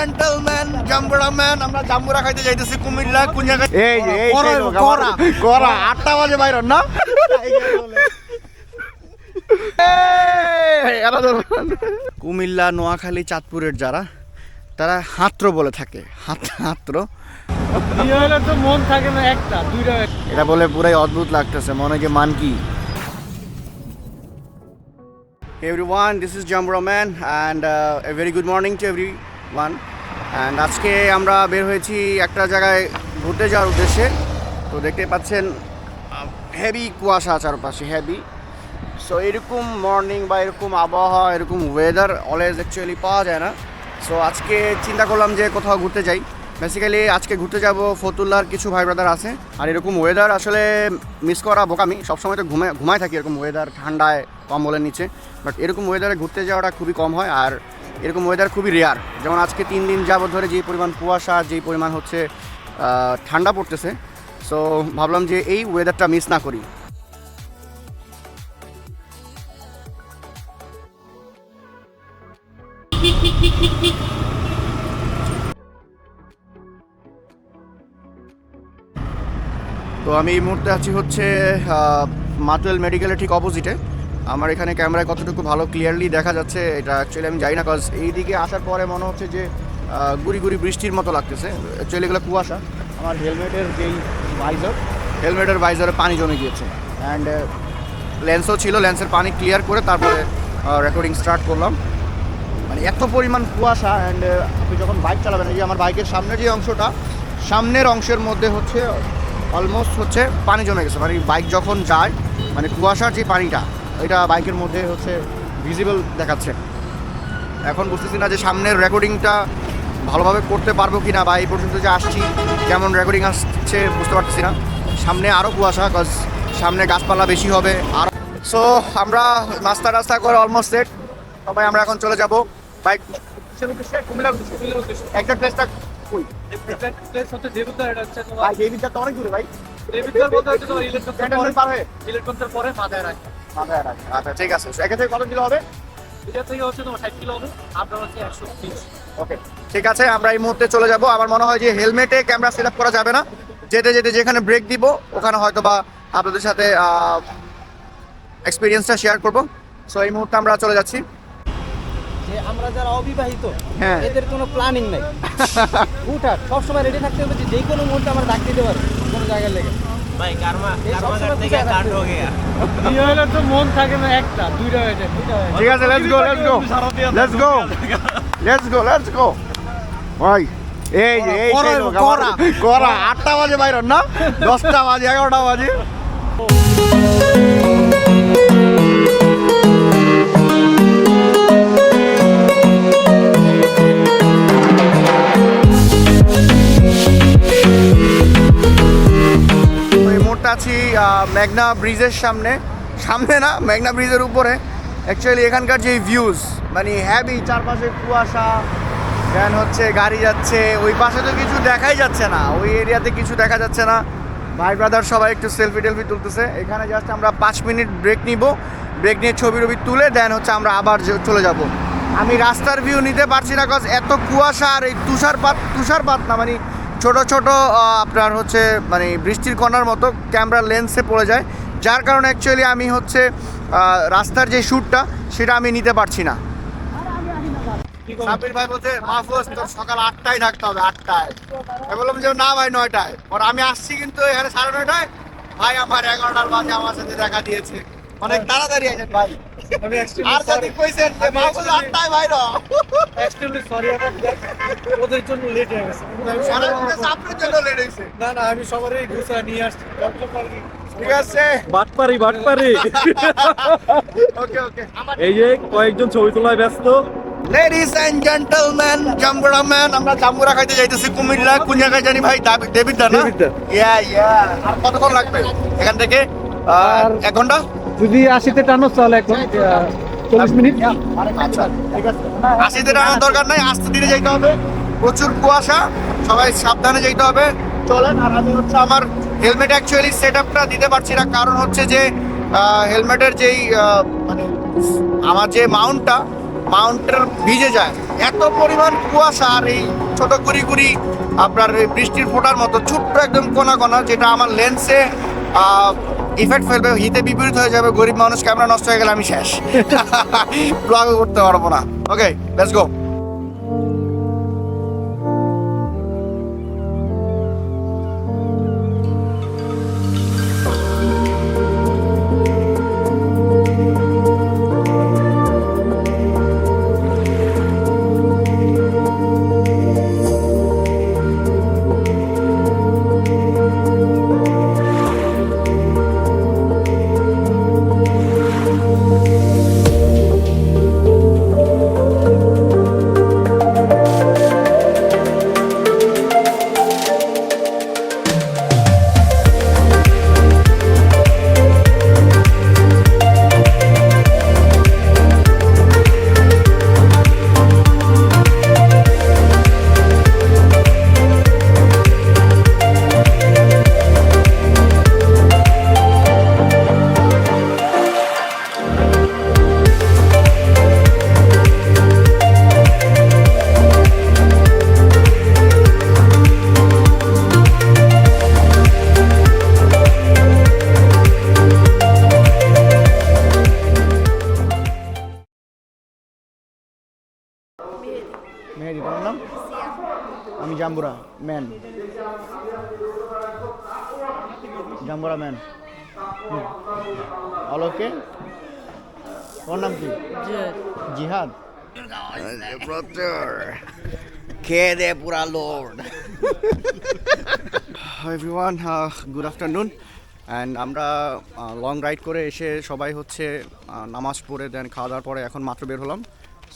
Gentleman Jambura man আমরা জাম্বুরা খাইতে যাইতেছি কুমিল্লা কোন জায়গায় এই যে এই করা, করা। আটটা বাজে বাইর না। কুমিল্লা নোয়াখালী চাঁদপুরের যারা তারা হাত্র বলে থাকে। হাত হাত্র। তো মন থাকে না একটা দুইটা। এটা বলে পুরাই অদ্ভুত লাগতেছে মনে হয় যে মান কি। Everyone this is Jamra man and a very good morning to everyone. And আজকে আমরা বের হয়েছি একটা জায়গায় ঘুরতে যাওয়ার উদ্দেশ্যে। তো দেখতে পাচ্ছেন হেভি কুয়াশা চারপাশে হেভি সো এরকম মর্নিং বা এরকম আবহাওয়া, এরকম ওয়েদার অলওয়েজ অ্যাকচুয়ালি পাওয়া যায় না। সো আজকে চিন্তা করলাম যে কোথাও ঘুরতে যাই। বেসিক্যালি আজকে ঘুরতে যাব ফতুল্লার কিছু ভাই ব্রাদার আছে। আর এরকম ওয়েদার আসলে মিস করা বোকামি। সবসময় তো ঘুমায় ঘুমায় থাকি এরকম ওয়েদার ঠান্ডায়, কম্বলের নিচে। বাট এরকম ওয়েদারে ঘুরতে যাওয়াটা খুবই কম হয়। আর এরকম ওয়েদার খুবই রেয়ার যেমন আজকে তিন দিন যাবত ধরে যে পরিমাণ কুয়াশা, যেই পরিমাণ হচ্ছে ঠান্ডা পড়তেছে সো ভাবলাম যে এই ওয়েদারটা মিস না করি। তো আমি এই মুহূর্তে আছি হচ্ছে মাতুয়েল মেডিকেলের ঠিক অপোজিটে আমার এখানে ক্যামেরায় কতটুকু ভালো ক্লিয়ারলি দেখা যাচ্ছে এটা অ্যাকচুয়ালি আমি জানি না কজ এই দিকে আসার পরে মনে হচ্ছে যে গুড়ি গুড়ি বৃষ্টির মতো লাগতেছে। অ্যাকচুয়ালি এগুলো কুয়াশা। আমার হেলমেটের যেই ভাইজার হেলমেটের ভাইজারে পানি জমে গিয়েছে। অ্যান্ড লেন্সও ছিল লেন্সের পানি ক্লিয়ার করে তারপরে রেকর্ডিং স্টার্ট করলাম। মানে এত পরিমাণ কুয়াশা অ্যান্ড আপনি যখন বাইক চালাবেন এই যে আমার বাইকের সামনের যে অংশটা সামনের অংশের মধ্যে হচ্ছে অলমোস্ট হচ্ছে পানি জমে গেছে। মানে বাইক যখন যায় মানে কুয়াশার যে পানিটা ওইটা বাইকের মধ্যে হচ্ছে ভিজিবল দেখাচ্ছে। এখন বুঝতেছি না যে সামনের রেকর্ডিংটা ভালোভাবে করতে পারব কি না বা এই পর্যন্ত যে আসছি কেমন রেকর্ডিং আসছে বুঝতে পারতেছি না। সামনে আরও কুয়াশা কজ সামনে গাছপালা বেশি হবে আর। সো আমরা নাস্তা টাস্তা করে অলমোস্ট সেট সবাই আমরা এখন চলে যাব। বাইক একটা প্লেসটা অনেক দূরে ভাই। ক্যান্টনমেন্ট পার হয়ে। মাথায় রাখ। আচ্ছা ঠিক আছে। এখান থেকে কত কিলো হবে? ওকে ঠিক আছে। আমরা এই মুহূর্তে চলে যাব। আমার মনে হয় যে হেলমেটে ক্যামেরা সেট করা যাবে না। যেতে যেতে যেখানে ব্রেক দিব ওখানে হয়তো বা আপনাদের সাথে এক্সপিরিয়েন্সটা শেয়ার করব। সো এই মুহূর্তে আমরা চলে যাচ্ছি। যে আমরা যারা অবিবাহিত হ্যাঁ। এদের কোনো প্ল্যানিং নাই। উঠার সবসময় রেডি থাকতে হবে যে যে কোনো মুহূর্তে আমরা ডাক দিতে পারি কোনো জায়গায় লেগে। ভাই কারমা কারমাঘাট থেকে কাট হয়ে গেয়া রিয়েলে তো মন থাকে না একটা দুইটা হয়ে ঠিক আছে let's go let's go let's go let's go let's go ভাই এই এই করা করা আটটা বাজে বাইর না? দশটা বাজে এগারোটা বাজে। আছি মেঘনা ব্রিজের সামনে। সামনে না, মেঘনা ব্রিজের উপরে। অ্যাকচুয়ালি এখানকার যে ভিউজ মানে হ্যাভি চারপাশে কুয়াশা দেন হচ্ছে গাড়ি যাচ্ছে, ওই পাশে তো কিছু দেখাই যাচ্ছে না। ওই এরিয়াতে কিছু দেখা যাচ্ছে না। ভাই ব্রাদার সবাই একটু সেলফি টেলফি তুলতেছে। এখানে জাস্ট আমরা পাঁচ মিনিট ব্রেক নিব। ব্রেক নিয়ে ছবি টবি তুলে দেন হচ্ছে আমরা আবার চলে যাব। আমি রাস্তার ভিউ নিতে পারছি না কজ এত কুয়াশা আর এই তুষারপাত তুষারপাত না মানে ছোট ছোট আপনার হচ্ছে মানে বৃষ্টির কণার মতো ক্যামেরা লেন্সে পড়ে যায়, যার কারণে অ্যাকচুয়ালি আমি হচ্ছে রাস্তার যে শ্যুটটা সেটা আমি নিতে পারছি না। সাবির ভাই বলছে মাহফুজ তোর সকাল আটটায় থাকতে হবে, আটটায়। আমি বললাম যে, না ভাই, নয়টায়। পর আমি আসছি কিন্তু এখানে সাড়ে নয়টায়। ভাই, আমার এগারোটার বাজে আমার সাথে দেখা দিয়েছে। অনেক তাড়াতাড়ি আছেন ভাই। আর যদি কইছেন যে মাহফুজ আটটায় ভাই র এক্সট্রিমলি সরি ওদের জন্য লেট হয়ে গেছে। সারা জন্য লেট হয়েছে। না না আমি সবারই গুছা নিয়ে আসছি। ঠিক আছে। বাটপারি বাটপারি। ওকে ওকে এই যে কয়েকজন ছবি তোলায় ব্যস্ত। Ladies and gentleman Jambura man আমরা জাম্বুরা খাইতে যাইতেছি কুমিল্লা কোন জায়গায় জানি ভাই দাবি- দেবিদ্দা না? ইয়া ইয়া আর কতক্ষণ লাগবে? এখান থেকে আর এক ঘণ্টা? যদি আশিতে টানো, তাহলে এখন চল্লিশ মিনিট। আশিতে টানার দরকার নাই, আস্তে ধীরে যেতে হবে। প্রচুর কুয়াশা, সবাই সাবধানে যেতে হবে। চলেন, আর আমি হচ্ছে আমার হেলমেট অ্যাকচুয়ালি সেট আপটা দিতে পারছি না। কারণ হচ্ছে যে হেলমেটের যেই মানে আমার যে মাউন্টটা, মাউন্টের ভিজে যায়। এত পরিমাণ কুয়াশা, আর এই ছোট গুড়ি গুড়ি আপনার বৃষ্টির ফোঁটার মতো, ছোট্ট একদম কোনা কোনা, যেটা আমার লেন্সে ইফেক্ট ফেলবে হিতে বিপরীত হয়ে যাবে, গরিব মানুষ ক্যামেরা নষ্ট হয়ে গেলে আমি শেষ। ব্লগ করতে পারব না। Okay let's go man Jambura man অলোকে তোমার নাম কি? জিহাদ। খেয়ে দে পুরা load everyone good afternoon and আমরা লং রাইড করে এসে সবাই হচ্ছে নামাজ পড়ে দেন খাওয়া দাওয়ার পরে এখন মাত্র বের হলাম।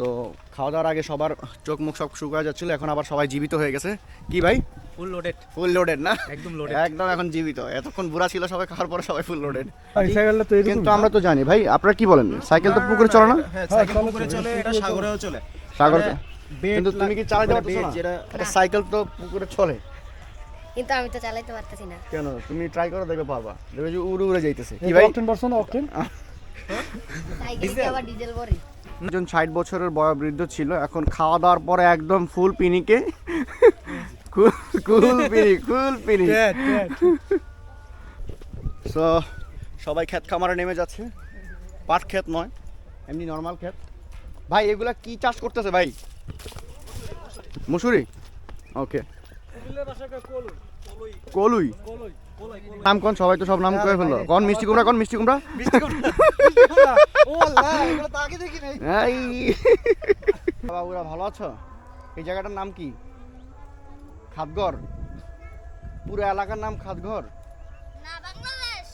সো খাওয়া দাওয়ার আগে সবার চোখ মুখ সব শুকায় যাচ্ছিল এখন আবার সবাই জীবিত হয়ে গেছে। কি ভাই? ফুল লোডেড ফুল লোডেড না? একদম loaded। একদম এখন জীবিত। এতক্ষণ বুড়া ছিল সবাই খাওয়ার পরে সবাই ফুল লোডেড সাইকেলটা তো কিন্তু আমরা তো জানি। ভাই আপনারা কি বলেন? সাইকেল তো পুকুরে চলে না? হ্যাঁ পুকুরে চলে এটা সাগরেও চলে। সাগর কিন্তু তুমি কি চালাতে মানে পারছ না? সাইকেল তো পুকুরে চলে। কিন্তু আমি তো চালাইতে পারতেছি না। কেন? তুমি ট্রাই করো দেখবে পারবা। দেখবে যে উড়ে উড়ে যাইতেছে। কি ভাই? অকটেন পারসন অকটেন সাইকেলে আবার ডিজেল ভরি। একজন ষাট বছরের বয় বৃদ্ধ ছিল এখন খাওয়া দাওয়ার পরে একদম ফুল পিনিকে। কুল পিনি কুল পিনি। সো সবাই ক্ষেত খামারে নেমে যাচ্ছে। পাট ক্ষেত নয় এমনি নর্মাল ক্ষেত। ভাই এগুলা কি চাষ করতেছে ভাই? মুসুরি? ওকে কলুই। নাম কোন? সবাই তো সব নাম করে ফেলল। কোন মিষ্টি কুমড়া কোন মিষ্টি কুমড়া। বাবুরা ভালো আছো? এই জায়গাটার নাম কি? খাদঘর পুরো এলাকার নাম খাদঘর না বাংলাদেশ।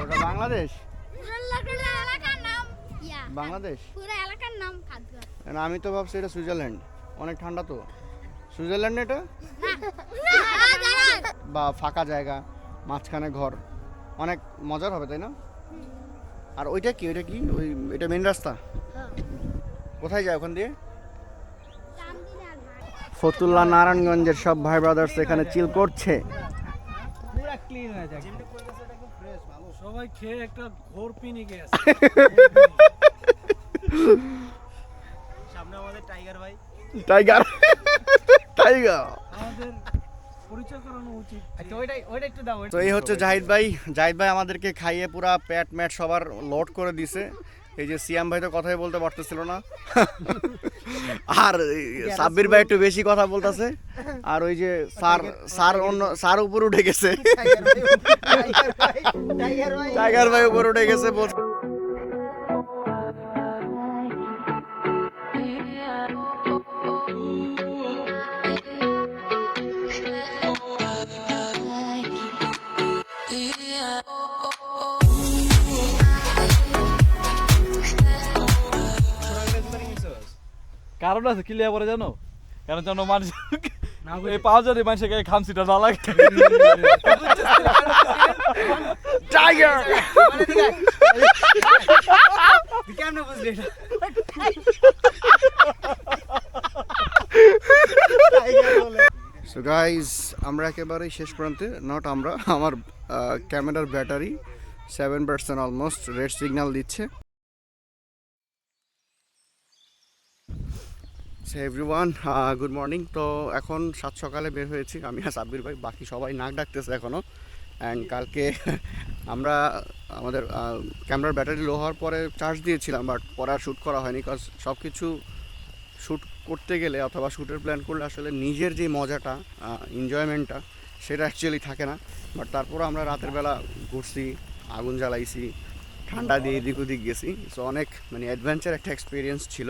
ওটা বাংলাদেশ? পুরো এলাকার নাম বাংলাদেশ? পুরো এলাকার নাম খাদঘর না, আমি তো ভাবছি এটা সুইজারল্যান্ড। অনেক ঠান্ডা তো। সুইজারল্যান্ড এটা? বা ফাঁকা জায়গা মাঝখানে ঘর। অনেক মজার হবে তাই না? আর ওইটা কি ওইটা কি? ওই এটা মেন রাস্তা? কোথায় যায় ওখান দিয়ে? ফতুল্লা নারায়ণগঞ্জের সব ভাই ব্রাদার্স এখানে চিল করছে। পুরো ক্লিন হয়ে যায়। সবাই খেয়ে একটা ঘোর পিনি গেছে। সামনে আমাদের টাইগার ভাই। টাইগার টাইগার আমাদের পরিচয় করানো উচিত আচ্ছা ওইটাই ওইটা একটু দাও তো এই হচ্ছে জাহিদ ভাই। জাহিদ ভাই আমাদেরকে খাইয়ে পুরা প্যাট ম্যাট সবার লোড করে দিছে। এই যে সিয়াম ভাই তো কথাই বলতে পারতেছিল না। আর সাব্বির ভাই একটু বেশি কথা বলতেছে। আর ওই যে স্যার স্যার অন্য স্যার উপর উঠে গেছে। টাইগার ভাই টাইগার ভাই উপর উঠে গেছে কারণ আছে কি লিয়া পরে জানো? কেন জানো মানুষ এই পাওয়া যায় মানুষের গায়ে খামসিটা না লাগে। টাইগার কেমনে বুঝলি সো গাইজ আমরা একেবারেই শেষ প্রান্তে নট আমরা আমার ক্যামেরার battery seven percent almost red signal দিচ্ছে। এভরিওয়ান গুড মর্নিং তো এখন সাত সকালে বের হয়েছি, আমি আর সাব্বির ভাই, বাকি সবাই নাক ডাকতেছে এখনও অ্যান্ড কালকে আমরা, আমাদের ক্যামেরার ব্যাটারি লো হওয়ার পরে চার্জ দিয়েছিলাম বাট পরে আর শ্যুট করা হয়নি বিকজ সব কিছু শ্যুট করতে গেলে অথবা শ্যুটের প্ল্যান করলে আসলে নিজের যে মজাটা এনজয়মেন্টটা সেটা অ্যাকচুয়ালি থাকে না। বাট তারপর আমরা রাতের বেলা ঘুরছি, আগুন জ্বালাইছি, ঠান্ডা দিয়ে এদিক ওদিক গেছি। সো অনেক মানে অ্যাডভেঞ্চার একটা এক্সপিরিয়েন্স ছিল।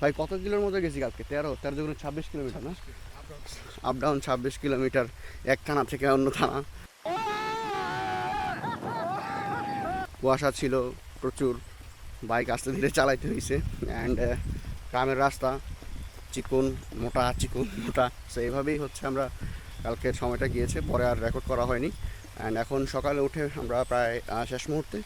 ভাই, কত কিলোর মতো গেছি কালকে? তেরো তেরো দুগুণ ছাব্বিশ কিলোমিটার না? আপ ডাউন ছাব্বিশ কিলোমিটার, এক থানা থেকে অন্য থানা। কুয়াশা ছিল প্রচুর, বাইক আস্তে ধীরে চালাইতে হয়েছে অ্যান্ড গ্রামের রাস্তা, চিকন, মোটা চিকন, মোটা। সো এইভাবেই হচ্ছে আমরা কালকের সময়টা গিয়েছে, পরে আর রেকর্ড করা হয়নি। অ্যান্ড এখন সকালে উঠে আমরা প্রায় শেষ মুহূর্তে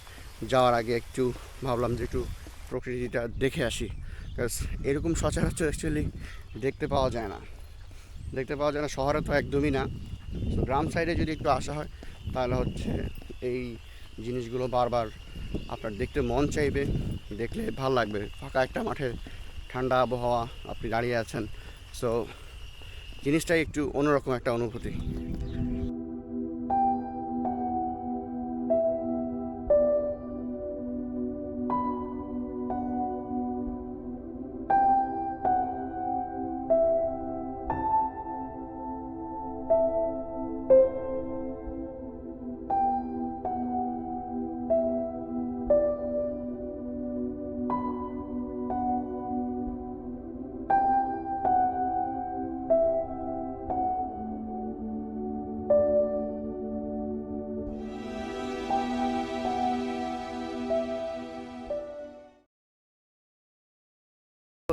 যাওয়ার আগে একটু ভাবলাম যে একটু প্রকৃতিটা দেখে আসি। বিকজ এরকম সচরাচর অ্যাকচুয়ালি দেখতে পাওয়া যায় না। দেখতে পাওয়া যায় না, শহরে তো একদমই না। তো গ্রাম সাইডে যদি একটু আসা হয়, তাহলে হচ্ছে এই জিনিসগুলো বারবার আপনার দেখতে মন চাইবে, দেখলে ভালো লাগবে। ফাঁকা একটা মাঠে ঠান্ডা আবহাওয়া, আপনি দাঁড়িয়ে আছেন। সো জিনিসটাই একটু অন্যরকম একটা অনুভূতি।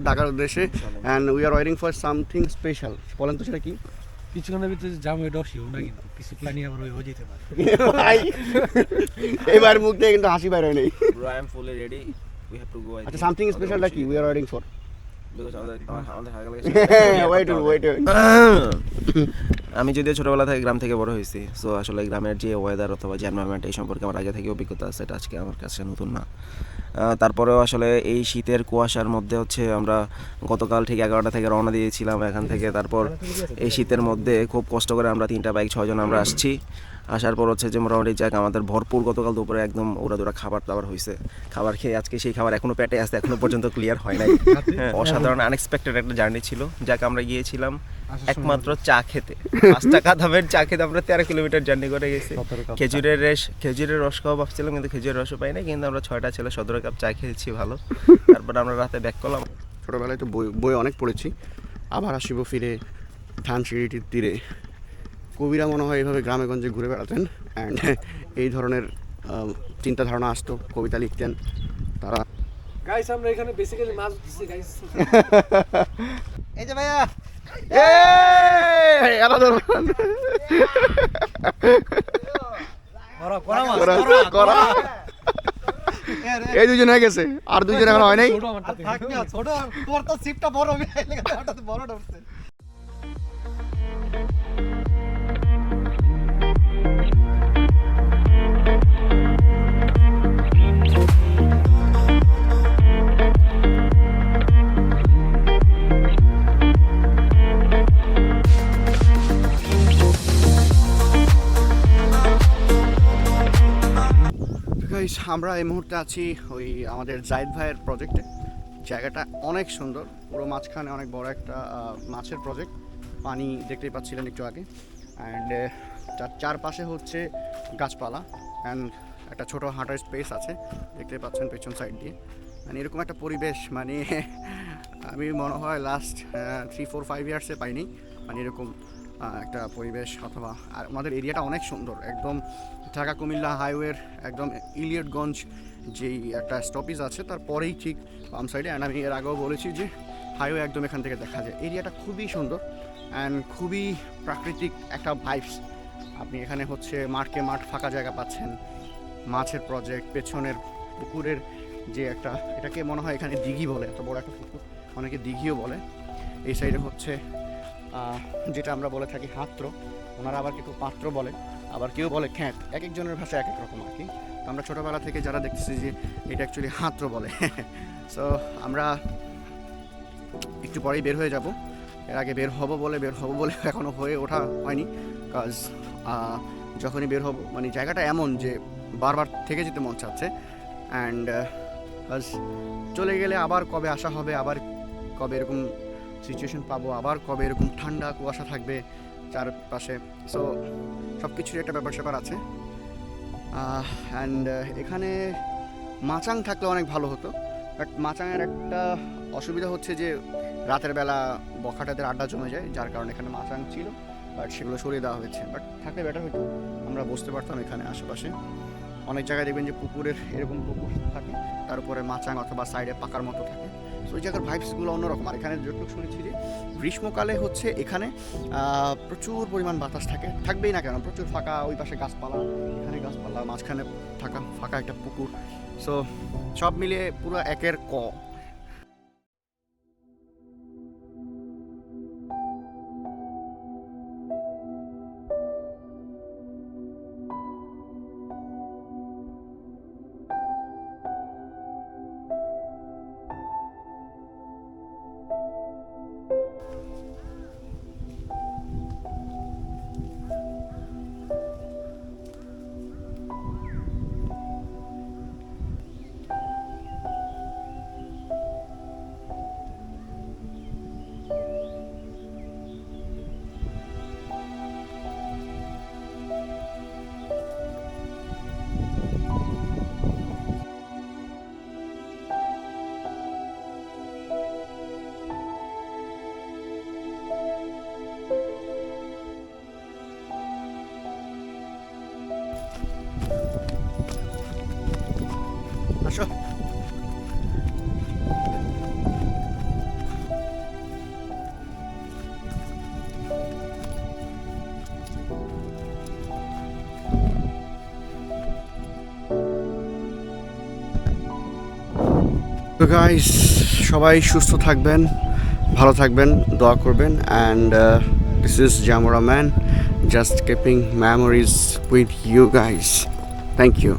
ঢাকার উদ্দেশ্যে। অ্যান্ড উই আর ওয়ারিং ফর সামথিং স্পেশাল বলেন তো সেটা কি? কিছুক্ষণের ভিতরে জাম হয়ে অসিও না কিন্তু কিছু প্ল্যানিং আবার হয়ে যেতে পারে। ভাই এবার মুখ দিয়ে কিন্তু হাসি বাইরে নেই। Bro I am fully ready We have to go আচ্ছা. সামথিং স্পেশালটা কি? উই আর ওয়ারিং ফর বিকজ আমাদের আমাদের হাগালে ওয়েট ওয়েট আমি যদিও ছোটবেলা থেকে গ্রাম থেকে বড় হয়েছি সো আসলে গ্রামের যে ওয়েদার অথবা যে এনভায়রনমেন্ট এই সম্পর্কে আমার আগে থেকে অভিজ্ঞতা আছে এটা আজকে আমার কাছে নতুন না। তারপরেও আসলে এই শীতের কুয়াশার মধ্যে হচ্ছে আমরা গতকাল ঠিক এগারোটা থেকে রওনা দিয়েছিলাম এখান থেকে তারপর এই শীতের মধ্যে খুব কষ্ট করে আমরা তিনটা বাইক ছজন আমরা আসছি। আসার পর হচ্ছে যে মোটামুটি যাক আমাদের ভরপুর গতকাল দুপুরে একদম ওরা দুরা খাবার দাবার হয়েছে। খাবার খেয়ে আজকে সেই খাবার এখনও পেটে আসতে এখনও পর্যন্ত ক্লিয়ার হয় নাই। হ্যাঁ, অসাধারণ আনএক্সপেক্টেড একটা জার্নি ছিল। যাক আমরা গিয়েছিলাম একমাত্র চা খেতে। পাঁচ টাকা দামের চা খেতে আমরা তেরো কিলোমিটার জার্নি করে গেছি। খেজুরের রস খেজুরের রস খাওয়া ভাবছিলাম কিন্তু খেজুরের রসও পাই না কিন্তু আমরা ছয়টা ছেলে সতেরো কাপ চা খেয়েছি ভালো। তারপর আমরা রাতে ব্যাক করলাম। ছোটোবেলায় তো বই বই অনেক পড়েছি। আবার আসিব ফিরে ধানসিঁড়িটির তীরে। কবিরা মনে হয় এইভাবে গ্রামে গঞ্জে ঘুরে বেড়াতেন। অ্যান্ড এই ধরনের চিন্তা ধারণা আসতো কবিতা লিখতেন তারা। গাইস আমরা এখানে বেসিক্যালি মাছ ধরছি গাইস এই যে ভাইয়া এই, দুজন হয়ে গেছে। আর দুজন এখন হয় নাই। ছোট ছোট। তোর তো সিটটা বড় বড় আমরা এই মুহূর্তে আছি ওই আমাদের জাহিদ ভাইয়ের প্রজেক্টে জায়গাটা অনেক সুন্দর, পুরো মাঝখানে অনেক বড় একটা মাছের প্রজেক্ট পানি দেখতেই পাচ্ছিলেন একটু আগে। অ্যান্ড তার চারপাশে হচ্ছে গাছপালা অ্যান্ড একটা ছোট হাঁটার স্পেস আছে। দেখতে পাচ্ছেন পেছন সাইড দিয়ে। মানে এরকম একটা পরিবেশ মানে আমি মনে হয় লাস্ট থ্রি ফোর ফাইভ ইয়ার্সে পাইনি। মানে এরকম একটা পরিবেশ অথবা, আর আমাদের এরিয়াটা অনেক সুন্দর। একদম ঢাকা কুমিল্লা হাইওয়ের একদম ইলিয়টগঞ্জ যেই একটা স্টপেজ আছে তারপরেই ঠিক বাম সাইডে অ্যান্ড আমি এর আগেও বলেছি যে হাইওয়ে একদম এখান থেকে দেখা যায়। এরিয়াটা খুবই সুন্দর অ্যান্ড খুবই প্রাকৃতিক একটা ভাইবস আপনি এখানে হচ্ছে মাঠকে মাঠ ফাঁকা জায়গা পাচ্ছেন। মাছের প্রজেক্ট পেছনের পুকুরের যে একটা, এটাকে মনে হয় এখানে দিঘি বলে, এত বড় একটা পুকুর। অনেকে দিঘিও বলে। এই সাইডে হচ্ছে যেটা আমরা বলে থাকি হাত্র। ওনারা আবার কেউ পাত্র বলে, আবার কেউ বলে খ্যাত। এক একজনের ভাষা এক এক রকম আর কি। তো আমরা ছোটোবেলা থেকে যারা দেখতেছি যে এটা অ্যাকচুয়ালি হাত্র বলে সো আমরা একটু পরেই বের হয়ে যাব। এর আগে বের হব বলে, বের হব বলে এখনও হয়ে ওঠা হয়নি। কাজ যখনই বের হব মানে জায়গাটা এমন যে বারবার থেকে যেতে মন চাচ্ছে। অ্যান্ড কাজ চলে গেলে আবার কবে আসা হবে, আবার কবে এরকম সিচুয়েশন পাবো। আবার কবে? এরকম ঠান্ডা কুয়াশা থাকবে চারপাশে। সো সব কিছুর একটা ব্যাপার স্যাপার আছে। অ্যান্ড এখানে মাচাং থাকলে অনেক ভালো হতো। বাট মাচাংয়ের একটা অসুবিধা হচ্ছে যে, রাতের বেলা বখাটাদের আড্ডা জমে যায়, যার কারণে এখানে মাচাং ছিল বাট সেগুলো সরিয়ে দেওয়া হয়েছে। বাট থাকলে বেটার হতো। আমরা বসতে পারতাম এখানে আশেপাশে। অনেক জায়গায় দেখবেন যে পুকুরের এরকম পুকুর থাকে, তার উপরে মাচাং অথবা সাইডে পাকার মতো থাকে। তো ওই জায়গার ভাইবসগুলো অন্যরকম। আর এখানে যতটুকু শুনেছি যে গ্রীষ্মকালে হচ্ছে এখানে প্রচুর পরিমাণ বাতাস থাকে। থাকবেই না কেন? প্রচুর ফাঁকা ওই পাশে গাছপালা, এখানে গাছপালা, মাঝখানে থাকা ফাঁকা একটা পুকুর। সো সব মিলিয়ে পুরো একের ক। গাইস সবাই সুস্থ থাকবেন, ভালো থাকবেন, দোয়া করবেন and this is Jamora man just keeping memories with you guys thank you